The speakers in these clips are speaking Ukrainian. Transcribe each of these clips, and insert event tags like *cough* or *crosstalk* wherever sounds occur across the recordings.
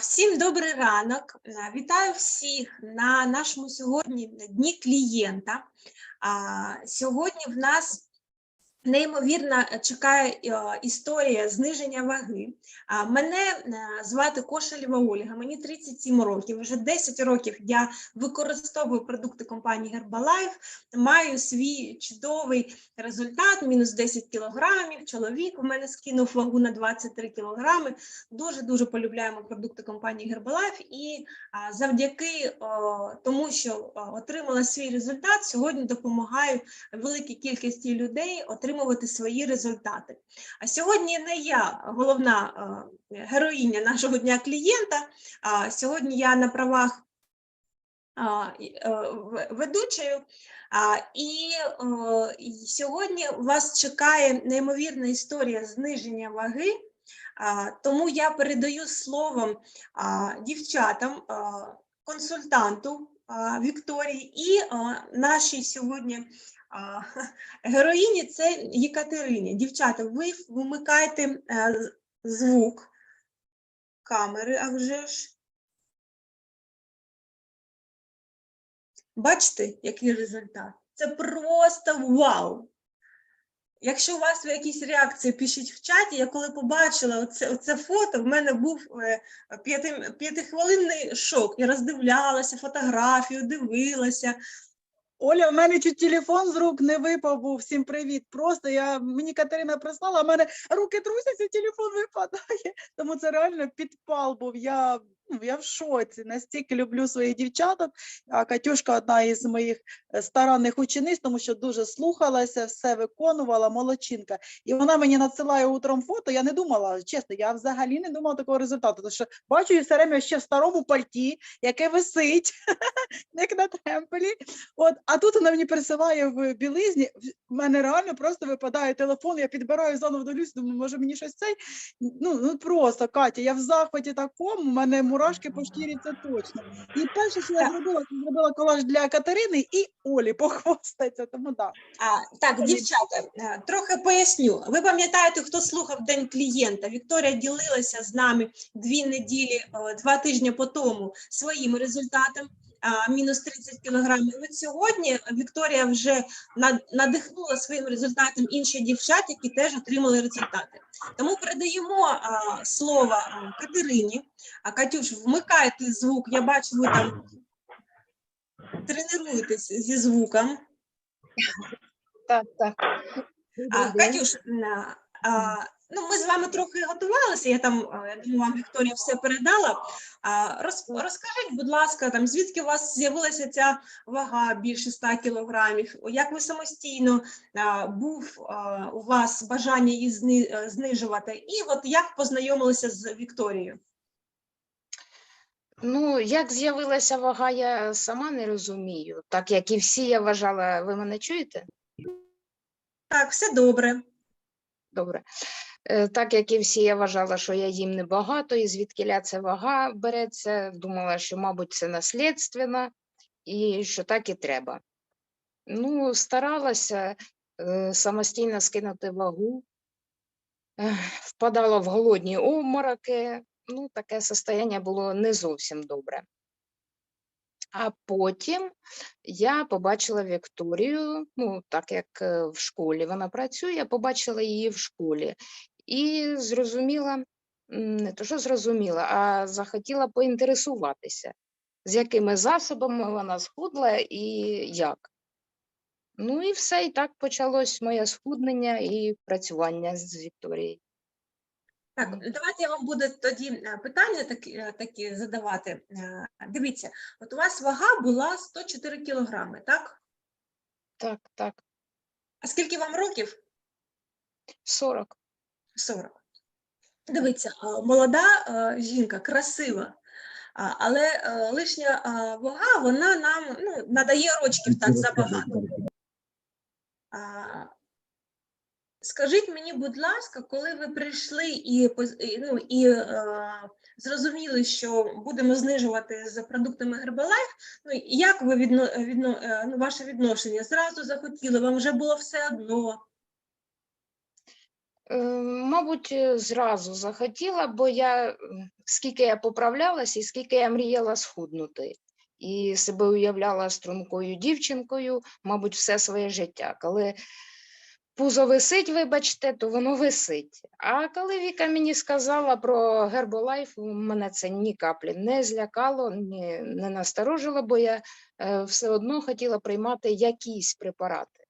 Всім добрий ранок. Е, Вітаю всіх на нашому сьогодні дні клієнта. Сьогодні в нас неймовірна е, чекає е, історія зниження ваги. А, Мене е, звати Кошелєва Ольга, мені 37 років. Вже 10 років я використовую продукти компанії Herbalife, маю свій чудовий результат, мінус 10 кілограмів. Чоловік у мене скинув вагу на 23 кілограми. Дуже-дуже полюбляємо продукти компанії Herbalife і завдяки тому, що отримала свій результат, сьогодні допомагаю великій кількості людей отримувати свої результати. А сьогодні не я головна е, героїня нашого дня клієнта. А сьогодні я на правах е, ведучою. І сьогодні вас чекає неймовірна історія зниження ваги. Тому я передаю словом дівчатам, консультанту Вікторії і нашій сьогодні *laughs* героїні це Єкатерині. Дівчата, ви вмикайте е, звук камери, а вже ж. Бачите, який результат? Це просто вау! Якщо у вас якісь реакції, пишіть в чаті. Я коли побачила оце, оце фото, в мене був е, п'ятихвилинний шок. Я роздивлялася фотографію, дивилася. Оля, в мене чуть телефон з рук не випав був. Всім привіт. Просто я мені Катерина прислала, а в мене руки трусяться, телефон випадає. Тому це реально підпал був. Я, я в шоці. Настільки люблю своїх дівчаток. А Катюшка одна із моїх е, старанних учениць, тому що дуже слухалася, все виконувала, молодчинка. І вона мені надсилає утром фото. Я не думала, чесно, я взагалі не думала такого результату. Тому що бачу її все время ще в старому пальті, яке висить, *laughs* як на темпелі. От, а тут вона мені присилає в білизні. В мене реально просто випадає телефон. Я підбираю заново дивлюсь, думаю, може мені щось цей. Ну, ну просто Катя, я в захваті такому, мене мурашки по шкірі, це точно. І перше, що я зробила, це зробила колаж для Катерини і Олі похвастається. Тому да. А, так, дівчата, е, трохи поясню. Ви пам'ятаєте, хто слухав День клієнта? Вікторія ділилася з нами дві неділі, е, два тижні по тому своїм результатом. Мінус 30 кілограмів. От сьогодні Вікторія вже надихнула своїм результатом інших дівчат, які теж отримали результати. Тому передаємо а, слово Катерині. А Катюш, вмикайте звук. Я бачу, ви там тренуєтесь зі звуком. Так, так. А, Катюш, а, ну, ми з вами трохи готувалися, я там, я думаю, вам Вікторія все передала. Роз, розкажіть, будь ласка, там, звідки у вас з'явилася ця вага більше 100 кілограмів? Як ви самостійно а, був а, у вас бажання її зни, е, знижувати? І от як познайомилися з Вікторією? Ну, як з'явилася вага, я сама не розумію. Так як і всі, я вважала, ви мене чуєте? Так, все добре. Добре. Е, Так як і всі, я вважала, що я їм небагато, і звідкиля ця вага береться. Думала, що, мабуть, це наслідственно, і що так і треба. Ну, старалася е, самостійно скинути вагу, впадала в голодні обмороки. Ну, таке состояння було не зовсім добре. А потім я побачила Вікторію, ну, так як е, в школі вона працює, я побачила її в школі і зрозуміла, не то що зрозуміла, а захотіла поінтересуватися, з якими засобами вона схудла і як. Ну і все, і так почалось моє схуднення і працювання з Вікторією. Так, давайте я вам буду тоді е, питання такі, е, такі задавати. Е, Дивіться, от у вас вага була 104 кілограми, так? Так, так, А скільки вам років? 40. 40. Дивіться, молода жінка, красива, але лишня вага, вона нам ну, надає рочків так забагато. Скажіть мені, будь ласка, коли ви прийшли і, ну, і е, зрозуміли, що будемо знижувати за продуктами Herbalife, ну, як ви відно, відно, е, ну, ваше відношення? Зразу захотіли, вам вже було все одно. Мабуть, е, зразу захотіла, бо я скільки я поправлялась і скільки я мріяла схуднути. І себе уявляла стрункою дівчинкою, мабуть, все своє життя. Коли пузо висить, вибачте, то воно висить. А коли Віка мені сказала про Герболайф, мене це ні каплі не злякало, ні, не насторожило, бо я е, все одно хотіла приймати якісь препарати,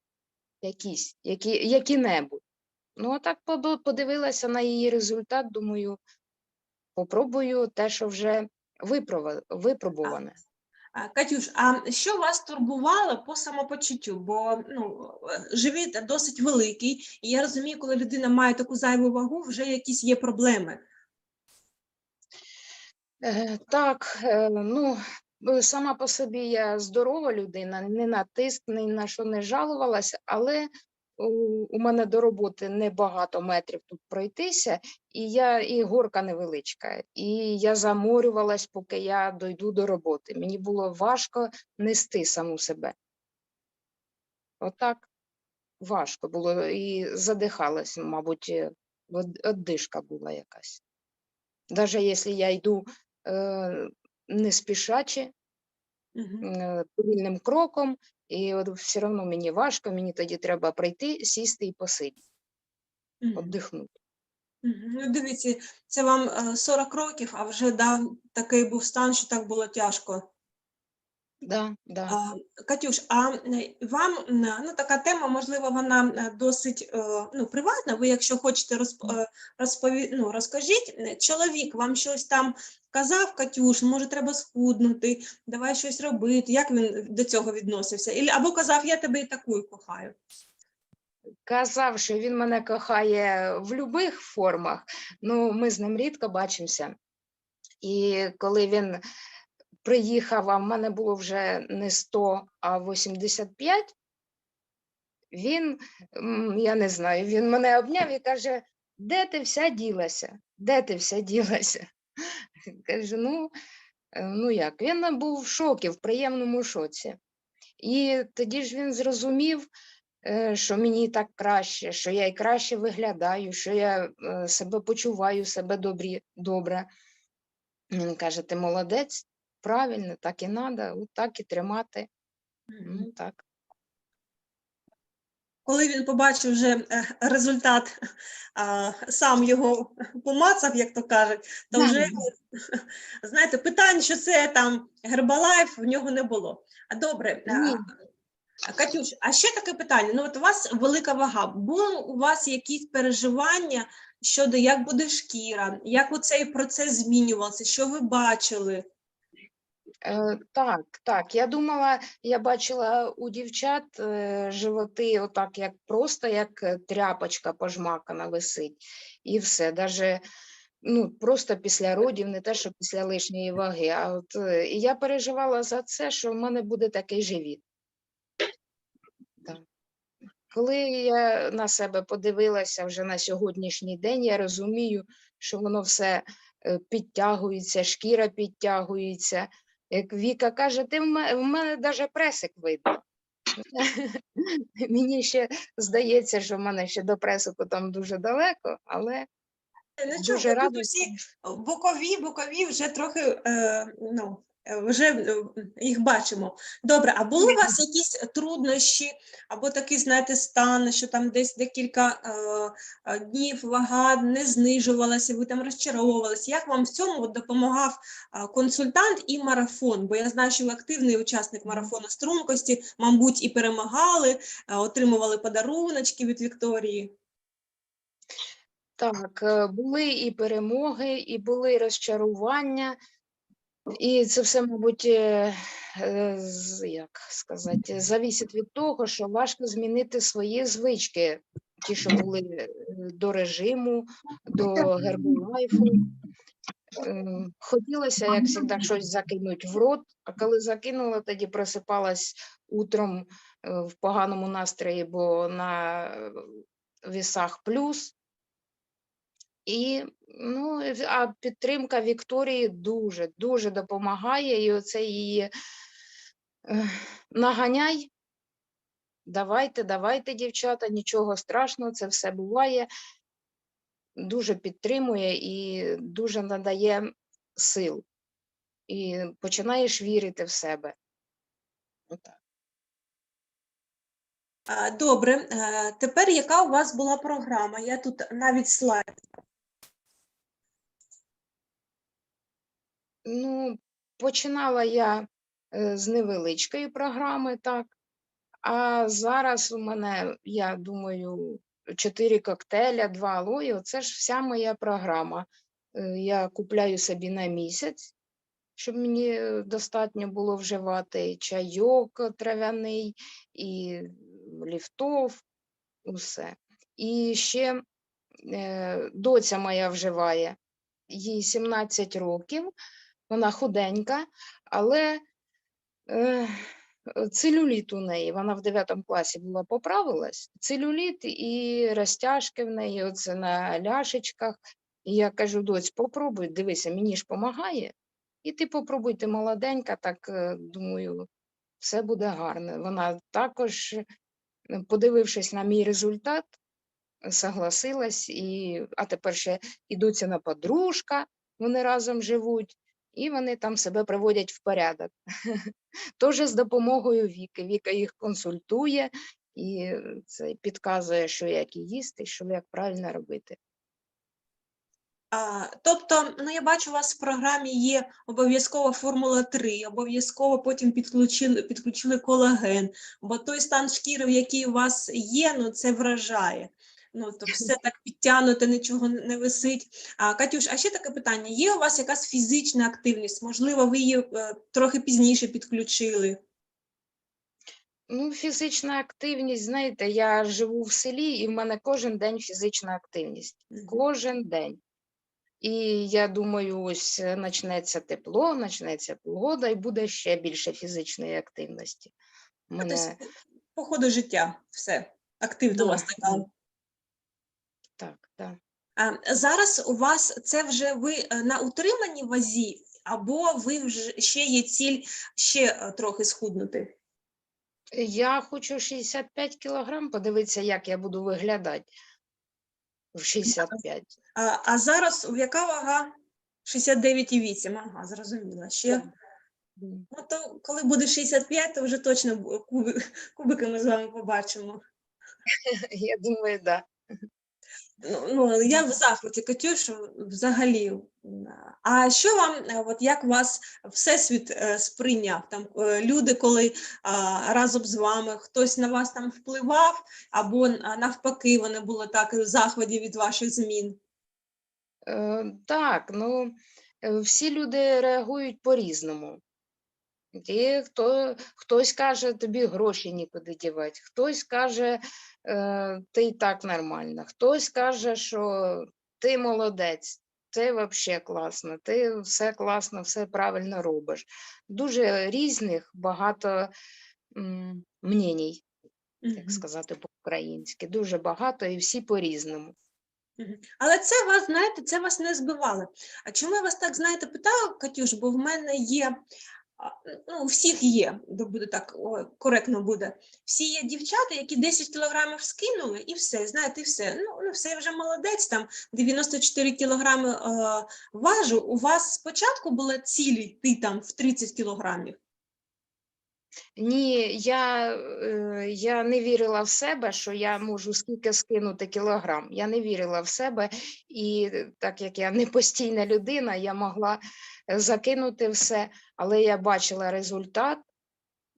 якісь, які, які-небудь. Ну, так подивилася на її результат, думаю, попробую те, що вже випробуване. Катюш, а що вас турбувало по самопочуттю? Бо ну, е, живіт досить великий, і я розумію, коли людина має таку зайву вагу, вже якісь є проблеми. Е, Так, е, ну, сама по собі я здорова людина, не на тиск, ні на що не жалувалася, але у, мене до роботи небагато метрів тут пройтися, і я і горка невеличка, і я заморювалась, поки я дойду до роботи. Мені було важко нести саму себе. Отак важко було і задихалась, мабуть, е, оддишка була якась. Даже якщо я йду е, не спішачи, Е, повільним кроком, і от все одно мені важко, мені тоді треба прийти, сісти і посидіти, віддихнути. Ну, дивіться, це вам е, 40 років, а вже да, такий був стан, що так було тяжко. Да, да. А, Катюш, а вам ну, така тема, можливо, вона досить е, ну, приватна. Ви, якщо хочете, розп, е, розпові, ну, розкажіть. Чоловік вам щось там казав, Катюш, може, треба схуднути, давай щось робити. Як він до цього відносився? Або казав, я тебе і такою кохаю. Казав, що він мене кохає в будь-яких формах, ну ми з ним рідко бачимося. І коли він приїхав, а в мене було вже не 100, а 85, він, я не знаю, він мене обняв і каже: де ти вся ділася? Де ти вся ділася? *laughs* Каже, ну, е, ну як, він був в шокі, в приємному шоці. І тоді ж він зрозумів, е, що мені так краще, що я і краще виглядаю, що я е, себе почуваю, себе добрі, добре. Він каже: ти молодець, правильно, так і треба, так і тримати. Ну, так. Коли він побачив вже е, результат, а, сам його помацав, як то кажуть, то вже *laughs* знаєте, питань, що це там Гербалайф, в нього не було. А добре, Ні. Катюш, а ще таке питання. Ну, от у вас велика вага. Було у вас якісь переживання щодо як буде шкіра, як оцей процес змінювався, що ви бачили? Е, так, так. Я думала, я бачила у дівчат е, животи, отак, як просто як е, тряпочка пожмакана висить, і все. Даже ну, просто після родів, не те, що після лишньої ваги. А от е, і я переживала за це, що в мене буде такий живіт. Так. Коли я на себе подивилася вже на сьогоднішній день, я розумію, що воно все е, підтягується, шкіра підтягується. Як Віка каже, ти в мене, в мене навіть пресик видно. *laughs* Мені ще здається, що в мене ще до пресику там дуже далеко, але Ну, дуже тут рада. усі бокові, бокові вже трохи, е, ну, вже е, їх бачимо. Добре, а були у вас якісь труднощі або такий, знаєте, стан, що там десь декілька е, е, днів вага не знижувалася, ви там розчаровувалися? Як вам в цьому допомагав е, консультант і марафон? Бо я знаю, що ви активний учасник марафону стрункості, мабуть, і перемагали, е, отримували подаруночки від Вікторії. Так, е, були і перемоги, і були розчарування, і це все, мабуть, е, е, як сказати, завісить від того, що важко змінити свої звички, ті, що були е, до режиму, до герболайфу. Ем, Хотілося, як завжди, щось закинути в рот, а коли закинула, тоді просипалась утром в поганому настрої, бо на вісах плюс. І ну, а підтримка Вікторії дуже, дуже допомагає. І оце її наганяй. Давайте, давайте, дівчата, нічого страшного, це все буває. дуже підтримує і дуже надає сил. І починаєш вірити в себе. Отак. Добре, е, тепер яка у вас була програма? Я тут навіть слайд. Ну, починала я е, з невеличкої програми, так. А зараз у мене, я думаю, чотири коктейля, два алої. Оце ж вся моя програма. Е, Я купляю собі на місяць, щоб мені достатньо було вживати чайок трав'яний, і ліфтов, усе. І ще е, доця моя вживає, їй 17 років, вона худенька, але е, целюліт у неї, вона в 9 класі була поправилась, целюліт і розтяжки в неї, оце на ляшечках. І я кажу, доць, попробуй, дивися, мені ж допомагає. І ти попробуй, ти молоденька, так е, думаю, все буде гарно. Вона також, подивившись на мій результат, согласилась, і, а тепер ще ідуться на подружка, вони разом живуть, і вони там себе приводять в порядок. *laughs* Теж з допомогою Віки. Віка їх консультує і це підказує, що як і їсти, що як правильно робити. А, Тобто, ну я бачу, у вас в програмі є обов'язково формула 3, обов'язково потім підключили, підключили колаген, бо той стан шкіри, який у вас є, ну це вражає. Ну, то *laughs* все так підтягнуто, нічого не висить. А, Катюш, а ще таке питання: є у вас якась фізична активність? Можливо, ви її е, трохи пізніше підключили? Ну, фізична активність, знаєте, я живу в селі, і в мене кожен день фізична активність. Кожен день. І я думаю, ось е, почнеться тепло, почнеться погода, і буде ще більше фізичної активності. Ну, мене тобто, по ходу життя все активно у вас така. Так, так. А, Зараз у вас це вже ви е, на утриманій вазі, або ви вже ще є ціль ще е, трохи схуднути? Я хочу 65 кілограм, подивитися, як я буду виглядати в 65. А, а зараз у яка вага? 69,8. Ага, зрозуміла. Ще ну то коли буде 65, то вже точно кубики ми з вами побачимо. *laughs* Я думаю, так. Да. Ну, ну я в захваті, Катюшу, взагалі. А що вам, е, от як вас всесвіт е, сприйняв? Там е, люди, коли разом з вами хтось на вас там впливав, або навпаки, вони були так в захваті від ваших змін? Так, ну всі люди реагують по-різному. І хто, хтось каже, тобі гроші нікуди дівати, хтось каже, е, ти і так нормально, хтось каже, що ти молодець, ти взагалі класно, ти все класно, все правильно робиш. Дуже різних, багато мненій, як сказати по-українськи, дуже багато і всі по-різному. Але це вас, знаєте, це вас не збивало. А чому я вас так, знаєте, питаю, Катюш, бо в мене є, ну, всіх є, буде так коректно буде. Всі є дівчата, які 10 кілограмів скинули, і все, знаєте, все. Ну, ну все, я вже молодець, там 94 кілограми е, важу. У вас спочатку була ціль йти там в 30 кілограмів. Ні, я, е, я не вірила в себе, що я можу скільки скинути кілограм. Я не вірила в себе, і е, так як я не постійна людина, я могла е, закинути все, але я бачила результат,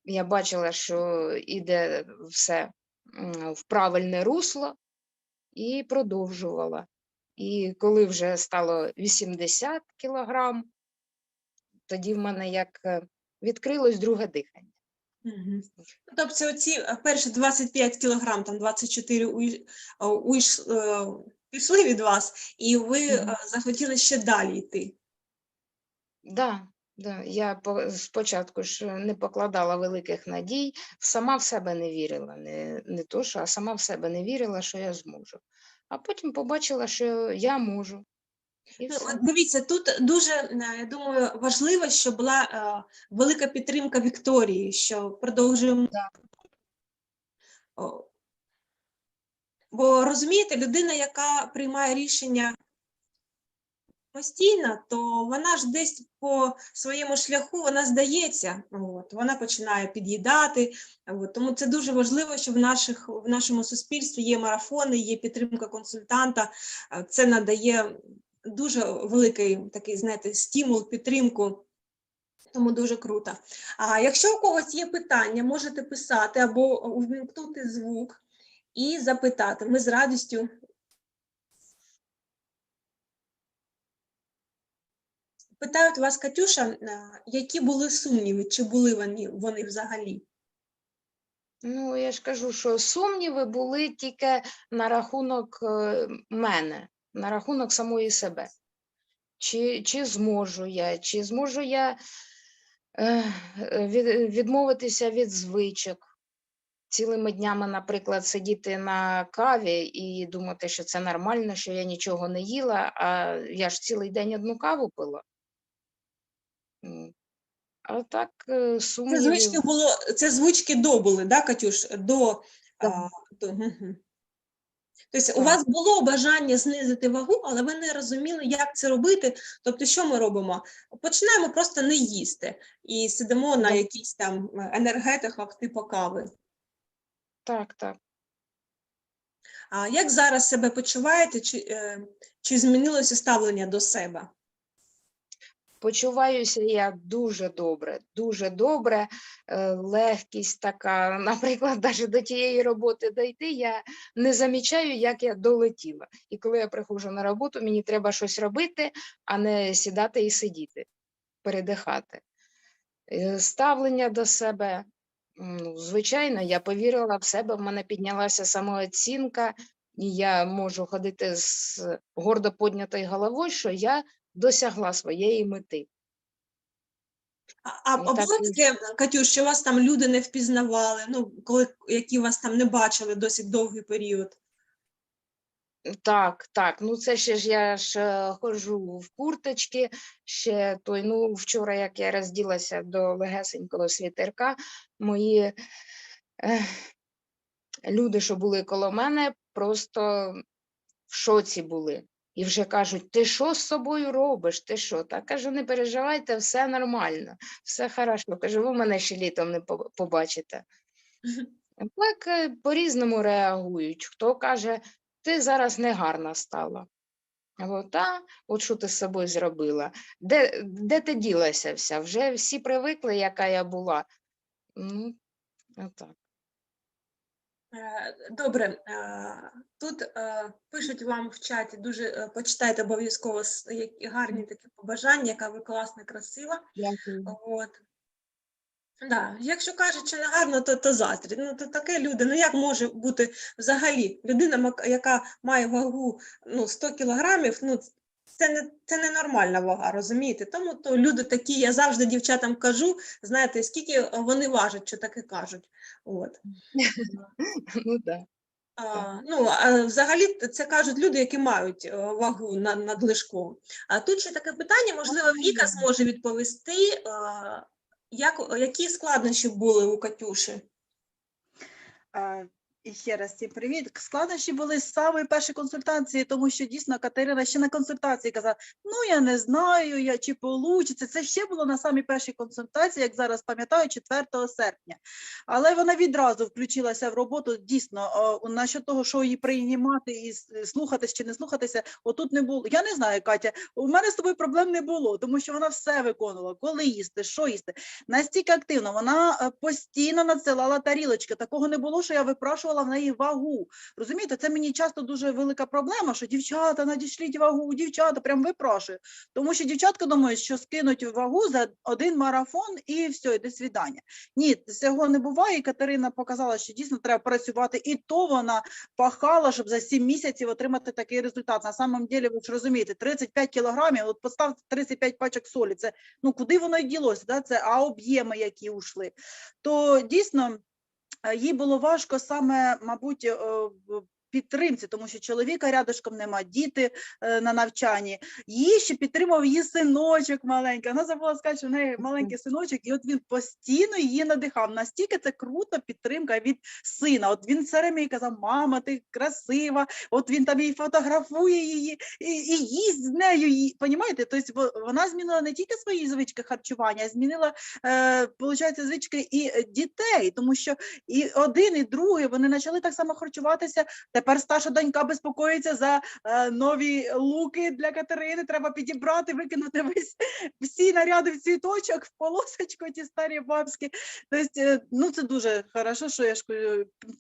я бачила, що іде все в правильне русло, і продовжувала. І коли вже стало 80 кілограм, тоді в мене як відкрилось друге дихання. Ну, Тобто оці е, перші 25 кілограм, там 24 уй- е, уйш- е, пішли від вас, і ви е, захотіли ще далі йти. Да, да. Я спочатку ж не покладала великих надій, сама в себе не вірила, не, не то, що, а сама в себе не вірила, що я зможу. А потім побачила, що я можу. Ну, Дивіться, тут дуже, е, я думаю, важливо, що була е, велика підтримка Вікторії, що продовжуємо. Да. Бо розумієте, людина, яка приймає рішення постійно, то вона ж десь по своєму шляху вона здається, от, вона починає під'їдати. Тому це дуже важливо, що в, наших, в нашому суспільстві є марафони, є підтримка консультанта. Е, Це надає дуже великий такий, знаєте, стимул, підтримку. Тому дуже круто. А якщо у когось є питання, можете писати або увімкнути звук і запитати. Ми з радістю. Питають вас, Катюша, е, які були сумніви, чи були вони, вони взагалі? Ну, я ж кажу, що сумніви були тільки на рахунок е, мене, на рахунок самої себе. Чи, чи зможу я, чи зможу я е, відмовитися від звичок, цілими днями, наприклад, сидіти на каві і думати, що це нормально, що я нічого не їла, а я ж цілий день одну каву пила. А так, е, Це звички було, це звички до були, да, Катюш? До, а, до. Тобто у вас було бажання знизити вагу, але ви не розуміли, як це робити. Тобто, що ми робимо? Починаємо просто не їсти і сидимо на якихось там е, енергетиках типу кави. Так, так. А як зараз себе почуваєте? Чи, е, чи змінилося ставлення до себе? Почуваюся я дуже добре, дуже добре, е, легкість така. *laughs* Наприклад, навіть до тієї роботи дойти, я не замічаю, як я долетіла. І коли я приходжу на роботу, мені треба щось робити, а не сідати і сидіти, передихати. Е, Ставлення до себе, ну, звичайно, я повірила в себе, в мене піднялася самооцінка, і я можу ходити з гордо піднятою головою, що я досягла своєї мети. А, таке, Катюш, що вас там люди не впізнавали, ну, коли, які вас там не бачили досить довгий період? Так, так. Ну це ще ж я ж е, ходжу в курточки. Ще той, ну вчора, як я розділася до легесенького світерка, мої е, люди, що були коло мене, просто в шоці були. І вже кажуть, ти що з собою робиш? Ти що? Та кажу, не переживайте, все нормально, все хорошо. Кажу, ви мене ще літом не побачите. Так е, по-різному реагують. Хто каже, ти зараз негарна стала. Або та, от що ти з собою зробила? Де, де ти ділася вся? Вже всі привикли, яка я була. Ну, отак. Е, Добре, е, тут е, пишуть вам в чаті, дуже почитайте обов'язково які гарні такі побажання, яка ви класна, красива. Дякую. От. Да. Якщо кажуть, що не гарно, то, то заздрі. Ну, то таке люди. Ну як може бути взагалі людина, яка має вагу ну, 100 кілограмів, ну, це не, це не нормальна вага, розумієте? Тому то люди такі, я завжди дівчатам кажу, знаєте, скільки вони важать, що таке кажуть. От. *laughs* Ну, да. А, ну, а взагалі це кажуть люди, які мають е, вагу на, надлишкову. А тут ще таке питання, можливо, Віка зможе відповісти, а, як, які складнощі були у Катюші? І ще раз всім привіт. Складнощі були з самої першої консультації, тому що дійсно Катерина ще на консультації казала: ну я не знаю, я чи получиться. Це ще було на самій першій консультації, як зараз пам'ятаю, 4 серпня. Але вона відразу включилася в роботу. Дійсно, насчет того, що її приймати і слухатись чи не слухатися, отут не було. Я не знаю, Катя. У мене з тобою проблем не було, тому що вона все виконувала, коли їсти, що їсти. Настільки активно, вона е, постійно надсилала тарілочки. Такого не було, що я випрашувала в неї вагу. Розумієте, це мені часто дуже велика проблема, що дівчата, надішліть вагу, дівчата, прям випрошую. Тому що дівчатка думають, що скинуть вагу за один марафон і все, і до свідання. Ні, цього не буває. І Катерина показала, що дійсно треба працювати, і то вона пахала, щоб за 7 місяців отримати такий результат. На самом деле, ви ж розумієте, 35 кілограмів, от поставте 35 пачок солі. Це ну куди воно й ділося? Да? Це а об'єми, які ушли. То дійсно їй було важко саме, мабуть, е, підтримці, тому що чоловіка рядышком нема, діти е, на навчанні. Її ще підтримав її синочок маленький. Вона забула сказати, що в неї маленький синочок, і от він постійно її надихав. Настільки це круто підтримка від сина. От він все время їй казав, мама, ти красива. От він там її фотографує її і, і їсть з нею. І, понімаєте? Тобто вона змінила не тільки свої звички харчування, а змінила е, получається, звички і дітей, тому що і один, і другий вони почали так само харчуватися. Тепер старша донька безпокоїться за е, нові луки для Катерини. Треба підібрати, викинути весь всі наряди в цвіточок, в полосочку, ті старі бабські. Тобто, е, ну це дуже хорошо, що я ж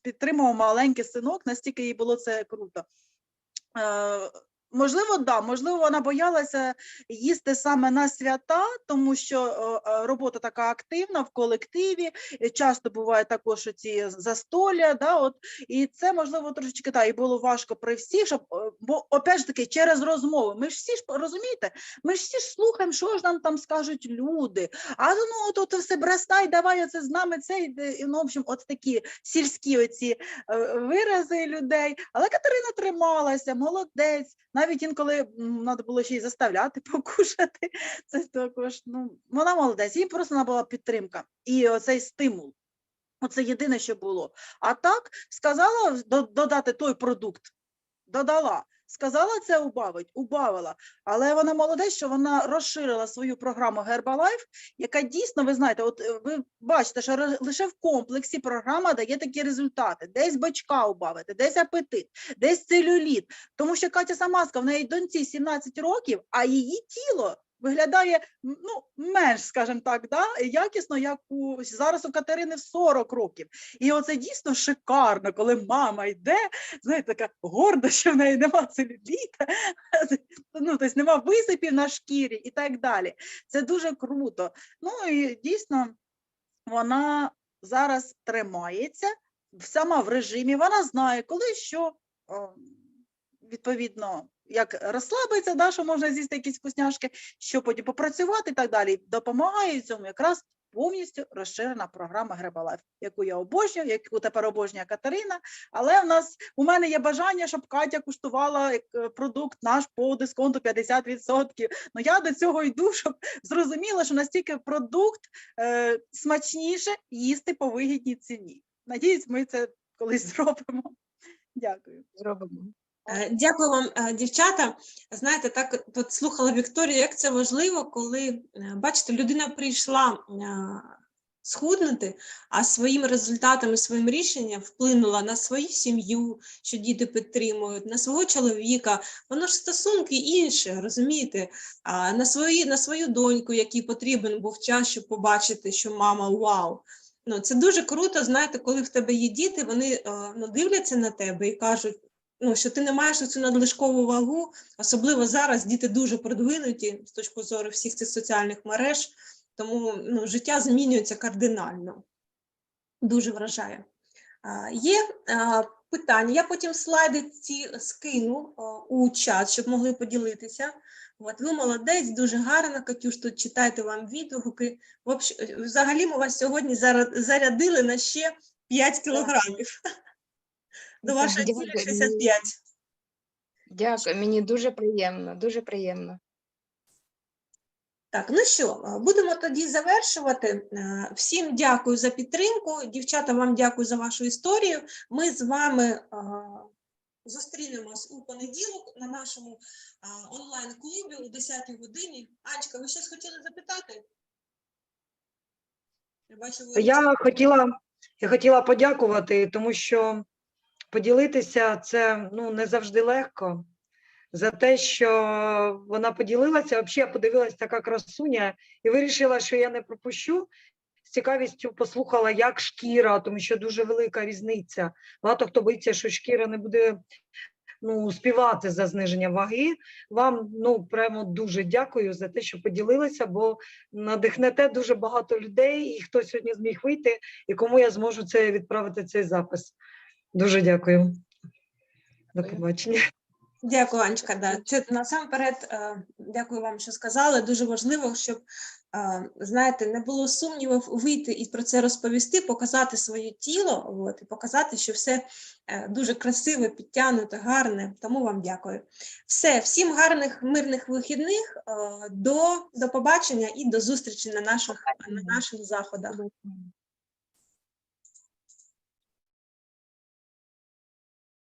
підтримував маленький синок, настільки їй було це круто. Е, Можливо, да, можливо, вона боялася їсти саме на свята, тому що е, е, робота така активна в колективі. Часто буває також ці застолля, да, от, і це можливо трошечки та, і було важко при всіх, щоб е, бо опять ж таки через розмови. Ми ж всі ж розумієте, ми ж всі ж слухаємо, що ж нам там скажуть люди. А ну от, от все бростай, давай оце з нами де», і, Ну, в общем, от такі сільські оці е, вирази людей. Але Катерина трималася, молодець. Навіть інколи треба було ще й заставляти *laughs* покушати. Це також, ну, вона молодець, їй просто треба була підтримка і оцей стимул. Оце єдине, що було. А так сказала додати той продукт, додала. Сказала це убавить, убавила. Але вона молодець, що вона розширила свою програму Herbalife, яка дійсно, ви знаєте, от е, ви бачите, що лише в комплексі програма дає такі результати. Десь бачка убавити, десь апетит, десь целюліт. Тому що Катя сама сказала, в неї доньці 17 років, а її тіло виглядає ну, менш, скажімо так, да, якісно, як у зараз у Катерини в 40 років. І оце дійсно шикарно, коли мама йде, знаєте, така горда, що в неї нема целюліта, *laughs* ну, тобто нема висипів на шкірі і так далі. Це дуже круто. Ну і дійсно вона зараз тримається сама в режимі, вона знає, коли що. Відповідно, як розслабиться, да, що можна з'їсти якісь вкусняшки, що потім попрацювати і так далі. Допомагає цьому якраз повністю розширена програма Гребалайф, яку я обожнюю, яку тепер обожнює Катерина. Але в нас у мене є бажання, щоб Катя куштувала е, продукт наш по дисконту 50%. Ну я до цього йду, щоб зрозуміла, що настільки продукт е, смачніше їсти по вигідній ціні. Надіюсь, ми це колись зробимо. Дякую. Зробимо. Е, Дякую вам, е, дівчата. Знаєте, так от слухала Вікторію, як це важливо, коли е, бачите, людина прийшла схуднути, а своїми результатами, своїм рішенням вплинула на свою сім'ю, що діти підтримують, на свого чоловіка. Воно ж стосунки інші, розумієте? На свої, на свою доньку, якій потрібен був час, щоб побачити, що мама вау. Ну, це дуже круто, знаєте, коли в тебе є діти, вони ну, дивляться на тебе і кажуть, ну, що ти не маєш цю надлишкову вагу, особливо зараз діти дуже продвинуті з точки зору всіх цих соціальних мереж, тому ну, життя змінюється кардинально. Дуже вражає. А, Є а, питання. Я потім слайди ці скину а, у чат, щоб могли поділитися. От, ви молодець, дуже гарно, Катюш, тут читайте вам відгуки. Взагалі ми вас сьогодні зарядили на ще 5 кілограмів. До Так, вашої цілі дякую. 65. Дякую, мені дуже приємно, дуже приємно. Так, ну що, будемо тоді завершувати. Всім дякую за підтримку. Дівчата, вам дякую за вашу історію. Ми з вами зустрінемось у понеділок на нашому онлайн-клубі о 10 годині. Анечка, ви щось хотіли запитати? Я бачу, ви Я хотіла, я хотіла подякувати, тому що поділитися це ну, не завжди легко. За те, що вона поділилася, взагалі я подивилася така красуня і вирішила, що я не пропущу. З цікавістю послухала, як шкіра, тому що дуже велика різниця. Багато хто боїться, що шкіра не буде ну, співати за зниження ваги. Вам ну прямо дуже дякую за те, що поділилися, бо надихнете дуже багато людей, і хто сьогодні зміг вийти, і кому я зможу це відправити цей запис. Дуже дякую. До побачення. Дякую, Анечка. Да. Це насамперед, е, дякую вам, що сказали. Дуже важливо, щоб е, знаєте, не було сумнівів вийти і про це розповісти, показати своє тіло, от, і показати, що все е, дуже красиве, підтягнуте, гарне. Тому вам дякую. Все, всім гарних мирних вихідних. До, до побачення і до зустрічі на наших, на наших заходах.